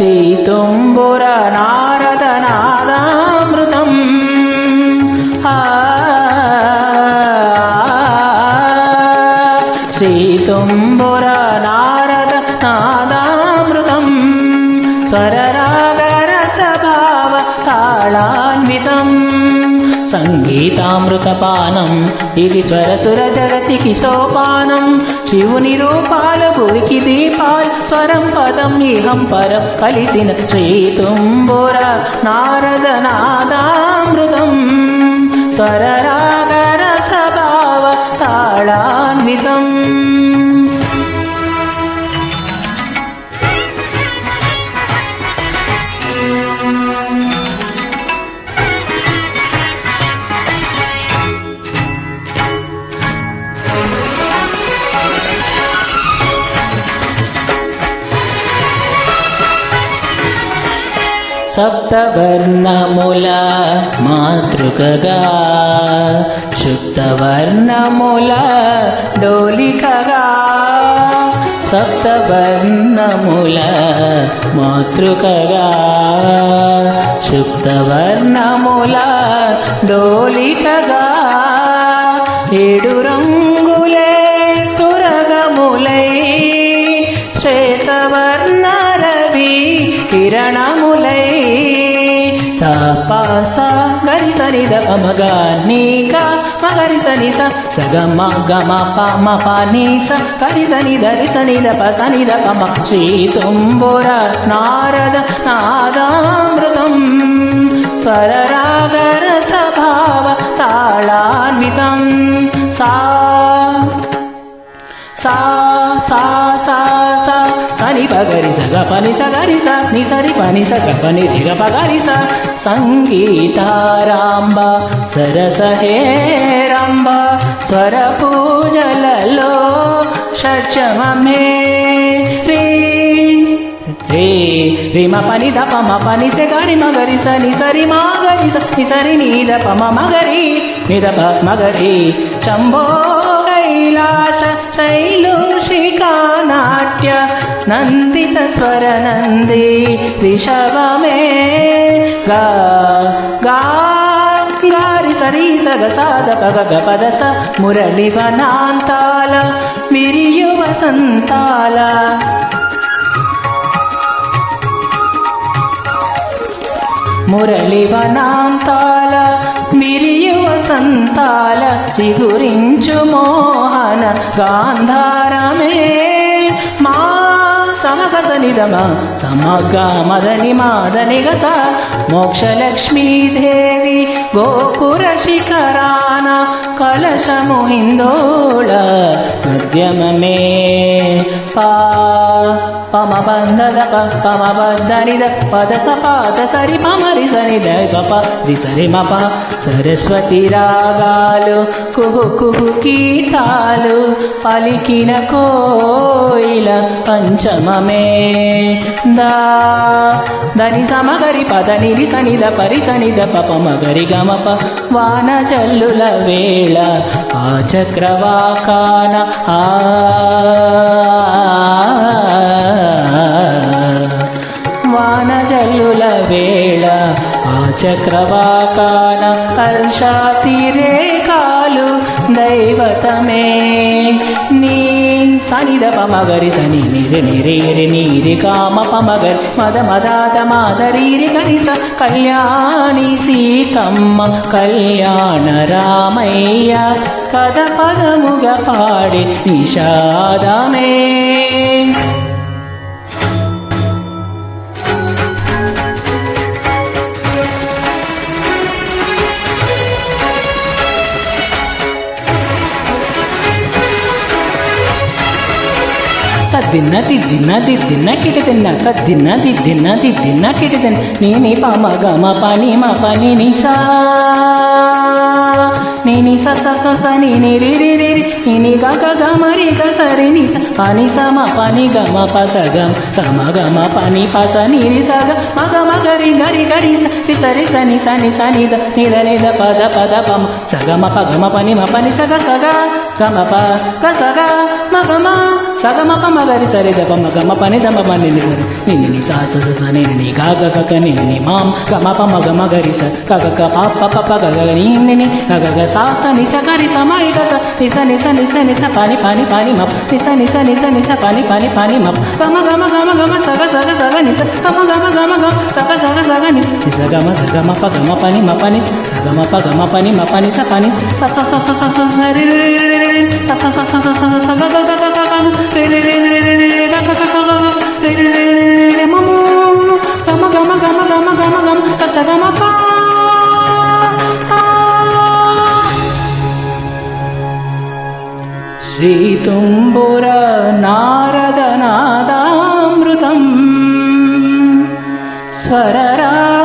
శ్రీతుంబుర నారద నాదామృతం శ్రీతుంబుర నారద నాదామృతం స్వరరాగరసభావ తాళాన్వితం. సంగీతామృతపానం. ఇది స్వరసుర జగతికి సోపానం. శివుని రూపాల భువికి దీపాల్ స్వరం పదం ఇహం పరం కలిసిన శ్రీతుంబుర నారద నాదామృతం సప్తవర్ణముల మాతృకగా శుద్ధవర్ణముల డోలికగా సప్తవర్ణముల మాతృకగా శుద్ధవర్ణముల డోలికగా ఏడు రంగులే తురగములై శ్వేతవర్ణ రవి కిరణం సపాస గరి సని ద మగ నీక మగరి సని స సగ మ గ మ ప మ ప నీ స గరి సని దరి సని ద ప సని ద పమ శ్రీ తుంబుర నారద నాదామృతం స్వరరాగర సభావ తాళ సని పగరి సగ పని సగరి స ని సరి పని సగ పని రిగ పగరి స. సంగీతారాంబ సరస హే హేరంబ స్వర పూజలలో షడ్జమే రే రే రిమ పని ద ప మ పని స గరి మ గరి స ని సరి మా గరి స ని సరి ని ద ప మ మ గరి ని ద ప మ శంభో కైలాస శైలూషికా నాట్య నందిత స్వర నంది రిషభమే గా గా గారి సరి సగ సాద పగ గ పద స మురళి వనాంతాల విరియు వసంతాల మురళి వనాంతాల మిరియు వసంతాల చిగురించు మోహన గాంధారమే సమగస నిదమ సమగ మదని మాదని గస మోక్షలక్ష్మీదేవి గోపుర శిఖరాన కలశము హిందోళ. మధ్యమమే పమ బంధద ప పమ బద్దని ద పద స పాద సరి పమరి రిసని ద గప రి సరి మప సరస్వతి రాగాలు కుహు కుహు గీతాలు పలికిన కోయిల పంచమమే. దా దని సమగరి పద నిరి సనిద ద పరి సని ద మగరి గమప వాన చల్లుల వేళ ఆ చక్రవాకాన ఆ హర్షాతిరేకాలు దైవతమే. నీ సనిద పమగరి సని నిరి నిరేరి నీరి కామ పమగరి మద మదాత మాదరీరి కనిస కళ్యాణి సీతమ్మ కళ్యాణ రామయ్య కథ పదముగ పాడి నిషాదమే తద్దిన్న తిద్దిన్న దిద్దిన్న కిటి తిన్న తద్దిన్న దిద్దిన్న దిద్దిన్న కిటి తిన్న నీని పమ గమ పని మ పని నిసా నీని స. స స స ని ని రి రి రి రి. నీని గ గ గ మ రి గ స రి ని స. పని స మ పని గ మ ప స గ మ. స మ గ మ పని ప స ని రి స గ. మ గ మ గ రి గ రి గ రి స. రి స రి స ని స ని స ని ద. ని ద ని ద ప ద ప ద ప మ. స గ మ ప గ మ ప ని మ ప ని స గ స గ. గ మ ప. గ స గ. మ గ మ స సగమ సరి ద పమ గమ పని దమ పని సరి నిని ని సా స స స ని ని గా గ గ గ ని ని మాం గమ పమ గమ గరి స గ గ గ ప ప ప ప గ గ ని ని ని గ గ గ సా స ని స గరి స మ గ స ని స ని స ని స ని స పని పని పని మప్ని స ని స ని స ని స పని పని పని మప్ గమ గమ గమ గమ స గ స గ స గ ని స గమ గమ గమ గమ స గ స గ స గ ని ని స గమ స గమ ప గమ పని మ పని స గమ ప గమ పని మ పని స పని స స స స స స స రి రి రి రి రి స స స స స స స గ గ గ గ శ్రీతుంబుర నారదనాదామృతం. స్వరరా